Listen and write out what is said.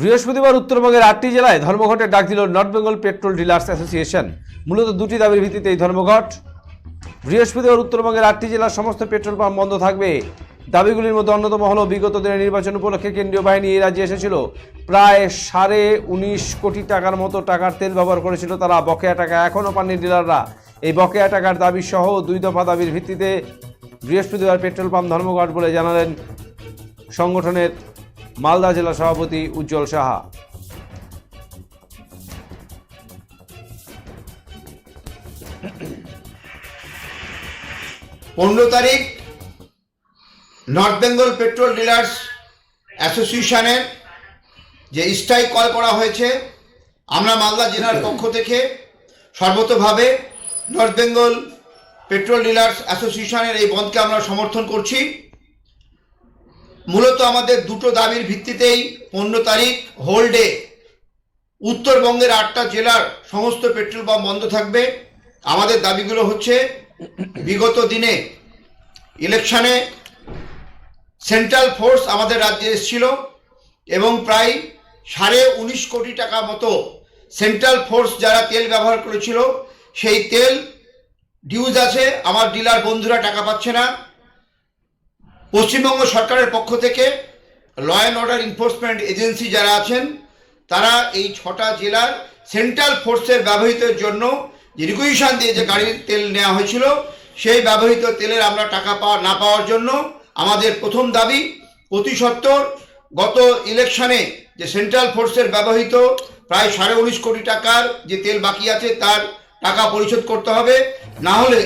বৃহস্পতিবার উত্তরবঙ্গের আটটি জেলায় ধর্মঘটের ডাক দিল North Bengal petrol dealers association. মূলত দুটি দাবির ভিত্তিতে এই ধর্মঘট। বৃহস্পতিবার উত্তরবঙ্গের আটটি জেলার সমস্ত পেট্রোল পাম্প বন্ধ থাকবে। দাবিগুলির মধ্যে অন্যতম হল বিগত দিনের নির্বাচন উপলক্ষে কেন্দ্রীয় বাহিনী এই রাজ্যে এসেছিল। প্রায় সাড়ে উনিশ কোটি টাকার মতো টাকার তেল ব্যবহার করেছিল তারা, বকেয়া টাকা এখনও পাননি ডিলাররা। এই বকেয়া টাকার দাবি সহ দুই দফা দাবির ভিত্তিতে বৃহস্পতিবার পেট্রোল পাম্প ধর্মঘট বলে জানালেন সংগঠনের মালদা জেলা সভাপতি উজ্জ্বল সাহা। পনেরো তারিখ নর্থ বেঙ্গল পেট্রোল ডিলার্স অ্যাসোসিয়েশনের যে স্ট্রাইক কল করা হয়েছে, আমরা মালদা জেলার পক্ষ থেকে সর্বতভাবে নর্থ বেঙ্গল পেট্রোল ডিলার্স অ্যাসোসিয়েশনের এই বন্ধকে আমরা সমর্থন করছি। মূলত আমাদের দুটো দাবির ভিত্তিতেই পনেরো তারিখ হোল ডে উত্তরবঙ্গের আটটা জেলার সমস্ত পেট্রোল পাম্প বন্ধ থাকবে। আমাদের দাবিগুলো হচ্ছে, বিগত দিনে ইলেকশনে সেন্ট্রাল ফোর্স আমাদের রাজ্যে এসেছিল এবং প্রায় সাড়ে উনিশ কোটি টাকা মতো সেন্ট্রাল ফোর্স যারা তেল ব্যবহার করেছিল, সেই তেল ডিউজ আছে। আমার ডিলার বন্ধুরা টাকা পাচ্ছে না। পশ্চিমবঙ্গ সরকারের পক্ষ থেকে law and order enforcement agency যারা আছেন, তারা এই ছটা জেলার সেন্ট্রাল ফোর্সের ব্যবহৃতের জন্য যে রিকুইশন দিয়ে যে গাড়ির তেল নেওয়া হয়েছিল, সেই ব্যবহৃত তেলের আমরা টাকা পাওয়া না পাওয়ার জন্য আমাদের প্রথম দাবি অতি সত্বর গত ইলেকশনে যে সেন্ট্রাল ফোর্সের ব্যবহৃত প্রায় সাড়ে উনিশ কোটি টাকার যে তেল বাকি আছে, তার টাকা পরিশোধ করতে হবে। না হলে